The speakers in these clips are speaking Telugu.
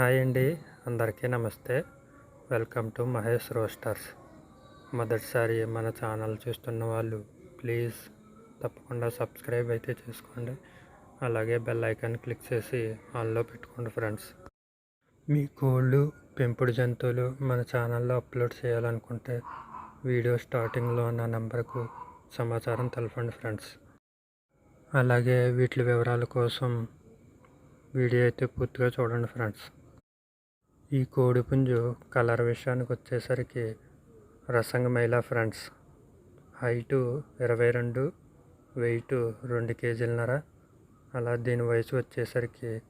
హాయ్ అండి అందరికీ నమస్తే. Welcome to Mahesh roasters. మొదటిసారి మన ఛానల్ చూస్తున్న వాళ్ళు ప్లీజ్ తప్పకుండా సబ్స్క్రైబ్ అయితే చేసుకోండి. అలాగే బెల్ ఐకాన్ క్లిక్ చేసి ఆన్లో పెట్టుకోండి ఫ్రెండ్స్. మీ కోళ్ళు పెంపుడు జంతువులు మన ఛానల్లో అప్లోడ్ చేయాలనుకుంటే వీడియో స్టార్టింగ్లో ఉన్న నెంబర్కు సమాచారం తెలపండి ఫ్రెండ్స్. అలాగే వీటి వివరాల కోసం వీడియో అయితే పూర్తిగా చూడండి ఫ్రెండ్స్. ఈ కోడిపుంజు కలర్ విషయానికి వచ్చేసరికి రసంగ మైలా ఫ్రెండ్స్. హైటు ఇరవై రెండు వెయిట్ రెండు కేజీలన్నర. అలా దీని వయసు వచ్చేసరికి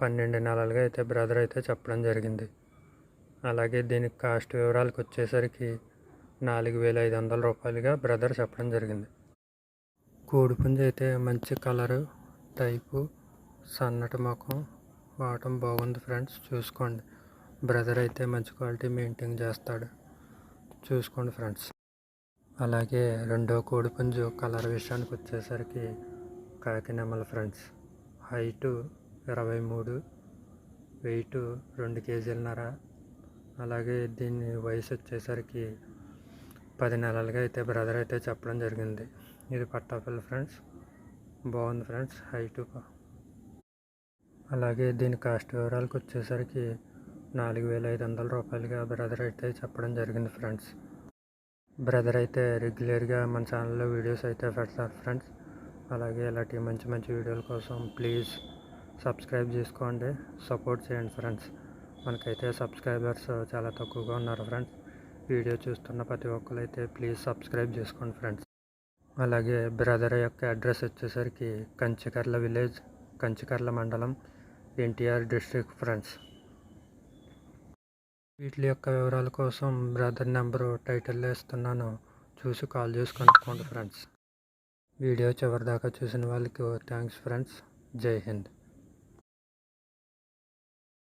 పన్నెండు నెలలుగా అయితే బ్రదర్ అయితే చెప్పడం జరిగింది. అలాగే దీనికి కాస్ట్ వివరాలకు వచ్చేసరికి నాలుగు వేల ఐదు వందల రూపాయలుగా బ్రదర్ చెప్పడం జరిగింది. కోడిపుంజు అయితే మంచి కలరు టైపు సన్నటి ముఖం వాడటం బాగుంది ఫ్రెండ్స్. చూసుకోండి. బ్రదర్ అయితే మంచి క్వాలిటీ మెయింటైన్ చేస్తాడు. చూసుకోండి ఫ్రెండ్స్. అలాగే రెండో కోడిపుంజు కలర్ విషయానికి వచ్చేసరికి కాకినెమ్మల ఫ్రెండ్స్. హైటు ఇరవై మూడు వెయిట్ రెండు కేజీలన్నర. అలాగే దీని వయసు వచ్చేసరికి పది నెలలుగా అయితే బ్రదర్ అయితే చెప్పడం జరిగింది. ఇది పట్టాపిల్ల ఫ్రెండ్స్. బాగుంది ఫ్రెండ్స్ హైటు. అలాగే దీని కాస్ట్ వివరాలకు వచ్చేసరికి నాలుగు వేల ఐదు వందల రూపాయలుగా బ్రదర్ అయితే చెప్పడం జరిగింది ఫ్రెండ్స్. బ్రదర్ అయితే రెగ్యులర్గా మన ఛానల్లో వీడియోస్ అయితే పెడతారు ఫ్రెండ్స్. అలాగే ఇలాంటి మంచి మంచి వీడియోల కోసం ప్లీజ్ సబ్స్క్రైబ్ చేసుకోండి. సపోర్ట్ చేయండి ఫ్రెండ్స్. మనకైతే సబ్స్క్రైబర్స్ చాలా తక్కువగా ఉన్నారు ఫ్రెండ్స్. వీడియో చూస్తున్న ప్రతి ఒక్కరు అయితే ప్లీజ్ సబ్స్క్రైబ్ చేసుకోండి ఫ్రెండ్స్. అలాగే బ్రదర్ యొక్క అడ్రస్ వచ్చేసరికి కంచికర్ల విలేజ్ కంచికర్ల మండలం ఎన్టీఆర్ డిస్ట్రిక్ట్ ఫ్రెండ్స్. వీటి యొక్క వివరాల కోసం బ్రదర్ నెంబరు టైటిల్లో ఇస్తున్నాను చూసి కాల్ చేసి కనుక్కోండి ఫ్రెండ్స్. వీడియో చివరిదాకా చూసిన వాళ్ళకి థ్యాంక్స్ ఫ్రెండ్స్. జై హింద్.